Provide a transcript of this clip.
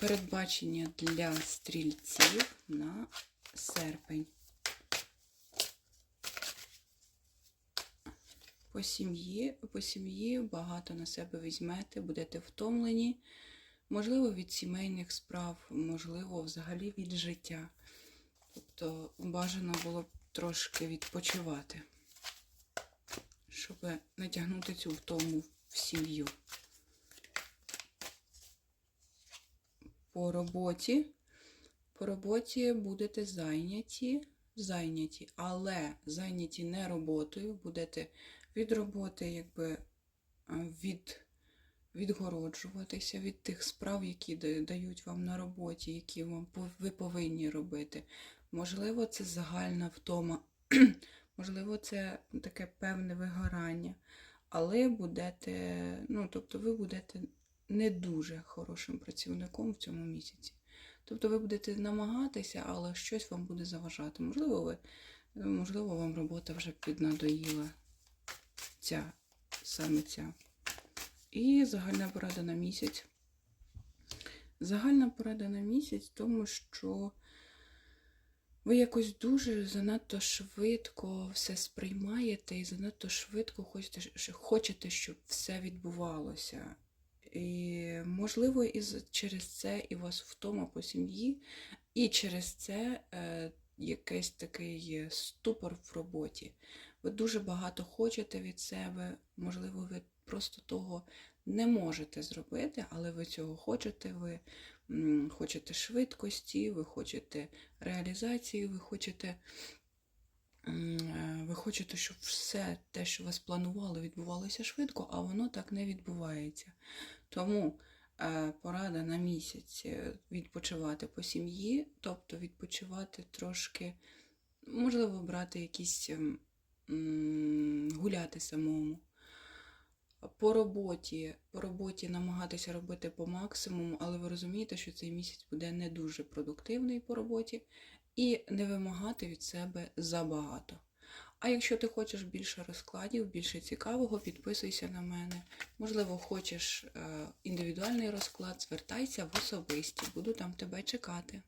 Передбачення для стрільців на серпень. По сім'ї, по сім'ї багато на себе візьмете, будете втомлені, можливо, від сімейних справ, можливо, взагалі від життя. Тобто бажано було б трошки відпочивати, щоб не тягнути цю втому в сім'ю. По роботі. По роботі будете зайняті, зайняті, але зайняті не роботою, будете від роботи якби від, відгороджуватися від тих справ, які дають вам на роботі, які вам ви повинні робити. Можливо, це загальна втома, можливо, це таке певне вигорання, але будете, ну, тобто ви будете не дуже хорошим працівником в цьому місяці. Тобто ви будете намагатися, але щось вам буде заважати. Можливо, ви, можливо, вам робота вже піднадоїла ця, саме ця. І загальна порада на місяць. Загальна порада на місяць, тому що ви якось дуже занадто швидко все сприймаєте і занадто швидко хочете, хочете щоб все відбувалося. І, можливо, і через це і вас втома по сім'ї, і через це е, якийсь такий ступор в роботі. Ви дуже багато хочете від себе, можливо, ви просто того не можете зробити, але ви цього хочете, ви хочете швидкості, ви хочете реалізації, ви хочете, ви хочете, щоб все те, що ви спланували, відбувалося швидко, а воно так не відбувається. Тому е, порада на місяць е, відпочивати по сім'ї, тобто відпочивати трошки, можливо, брати якісь ем, гуляти самому. По роботі, по роботі намагатися робити по максимуму, але ви розумієте, що цей місяць буде не дуже продуктивний по роботі, і не вимагати від себе забагато. А якщо ти хочеш більше розкладів, більше цікавого, підписуйся на мене. Можливо, хочеш е, індивідуальний розклад, звертайся в особисті, буду там тебе чекати.